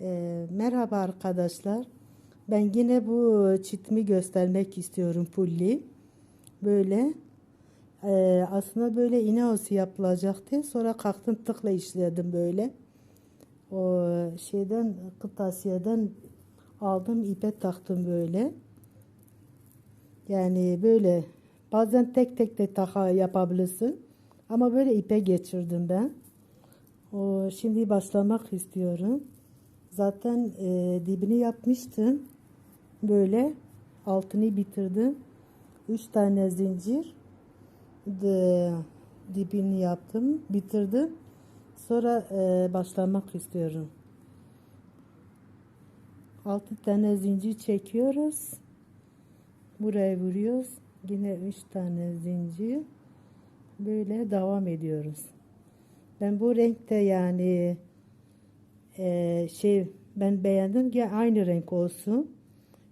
Ee, merhaba arkadaşlar. Ben yine bu çitimi göstermek istiyorum pulli. Böyle ee, aslında böyle iğne olası yapılacaktı. Sonra kalktım tıkla işledim böyle. O şeyden kırtasiyeden aldım ipe taktım böyle. Yani böyle bazen tek tek de taka yapabilirsin. Ama böyle ipe geçirdim ben. O şimdi başlamak istiyorum. Zaten e, dibini yapmıştım. Böyle altını bitirdim. Üç tane zincir de, dibini yaptım, bitirdim. Sonra e, başlamak istiyorum. Altı tane zincir çekiyoruz. Buraya vuruyoruz. Yine üç tane zincir. Böyle devam ediyoruz. Ben bu renkte yani e, şey ben beğendim ki aynı renk olsun.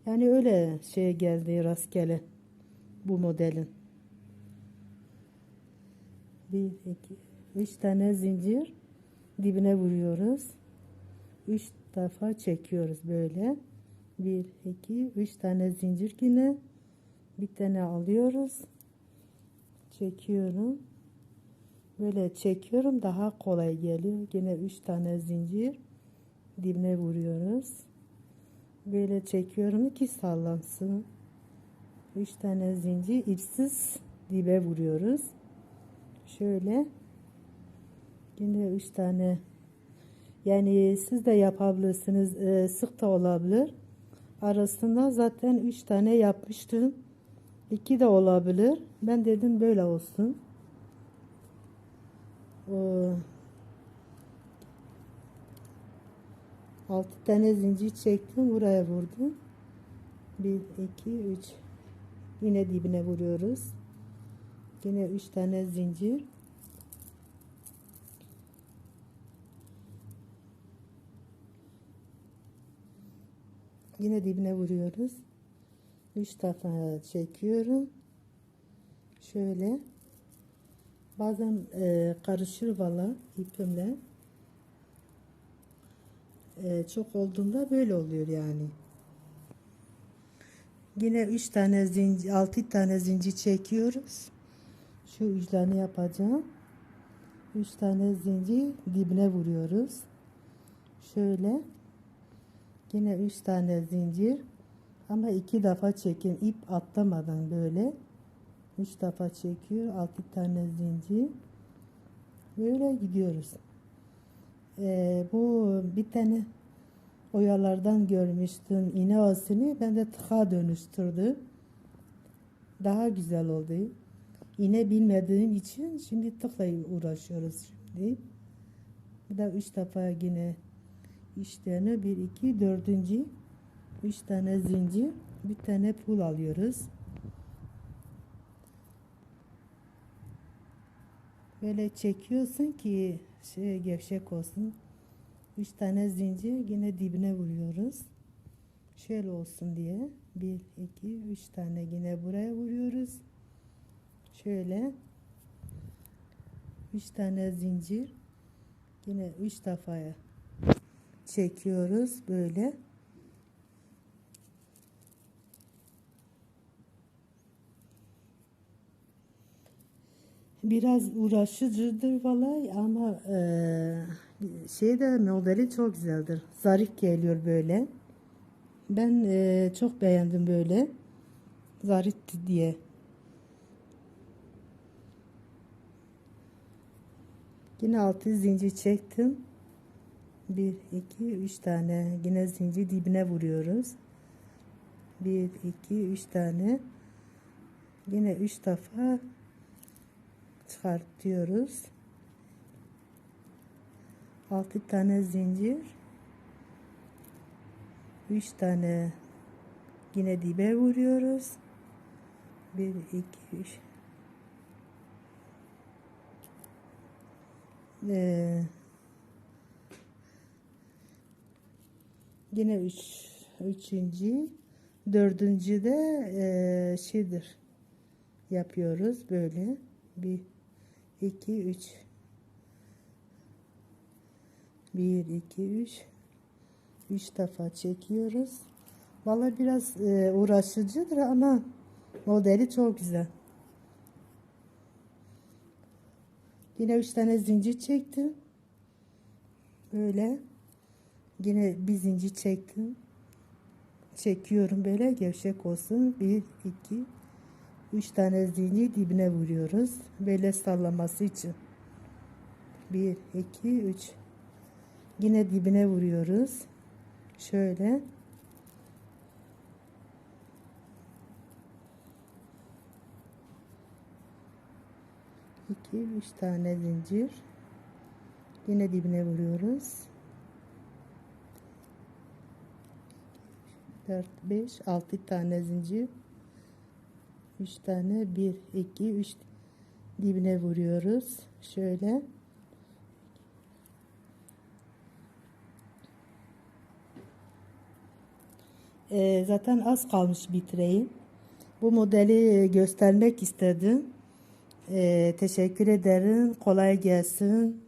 Yani öyle şey geldi rastgele bu modelin. Bir, iki, üç tane zincir dibine vuruyoruz. Üç defa çekiyoruz böyle. Bir, iki, üç tane zincir yine. Bir tane alıyoruz. Çekiyorum. Böyle çekiyorum daha kolay geliyor. Yine üç tane zincir dibine vuruyoruz. Böyle çekiyorum ki sallansın. Üç tane zincir ipsiz dibe vuruyoruz. Şöyle yine üç tane yani siz de yapabilirsiniz. Ee, sık da olabilir. Arasında zaten üç tane yapmıştım. İki de olabilir. Ben dedim böyle olsun. 6 tane zincir çektim buraya vurdum. 1 2 3 yine dibine vuruyoruz. Yine 3 tane zincir. Yine dibine vuruyoruz. 3 defa çekiyorum. Şöyle. Bazen e, karışır valla ipimle. E, çok olduğunda böyle oluyor yani. Yine üç tane zincir, altı tane zincir çekiyoruz. Şu uçlarını yapacağım. Üç tane zincir dibine vuruyoruz. Şöyle. Yine üç tane zincir. Ama iki defa çekin. ip atlamadan böyle. Üç defa çekiyor. Altı tane zincir. Böyle gidiyoruz. Ee, bu bir tane oyalardan görmüştüm. iğne ağasını ben de tıka dönüştürdüm. Daha güzel oldu. İğne bilmediğim için şimdi tıkla uğraşıyoruz şimdi. Bir de üç defa yine işlerini bir iki dördüncü üç tane zincir bir tane pul alıyoruz. Böyle çekiyorsun ki şey gevşek olsun. Üç tane zincir yine dibine vuruyoruz. Şöyle olsun diye. Bir, iki, üç tane yine buraya vuruyoruz. Şöyle. Üç tane zincir. Yine üç defaya çekiyoruz böyle. Biraz uğraşıcıdır vallahi ama e, şey de modeli çok güzeldir. Zarif geliyor böyle. Ben e, çok beğendim böyle. Zarif diye. Yine altı zincir çektim. Bir, iki, üç tane. Yine zincir dibine vuruyoruz. Bir, iki, üç tane. Yine üç defa çıkartıyoruz. Altı tane zincir. Üç tane yine dibe vuruyoruz. Bir, iki, üç. Ee, yine üç, üçüncü, dördüncü de e, şeydir yapıyoruz böyle bir 2 3 1 2 3 Üç defa çekiyoruz. Vallahi biraz e, uğraşıcıdır ama modeli çok güzel. Yine üç tane zincir çektim. Böyle. Yine bir zincir çektim. Çekiyorum böyle gevşek olsun. Bir, iki, üç tane zincir dibine vuruyoruz. Böyle sallaması için. Bir, iki, üç. Yine dibine vuruyoruz. Şöyle. İki, üç tane zincir. Yine dibine vuruyoruz. 4, 5, 6 tane zincir. 3 tane 1, 2, 3 dibine vuruyoruz. Şöyle. Ee, zaten az kalmış bitireyim. Bu modeli göstermek istedim. Ee, teşekkür ederim. Kolay gelsin.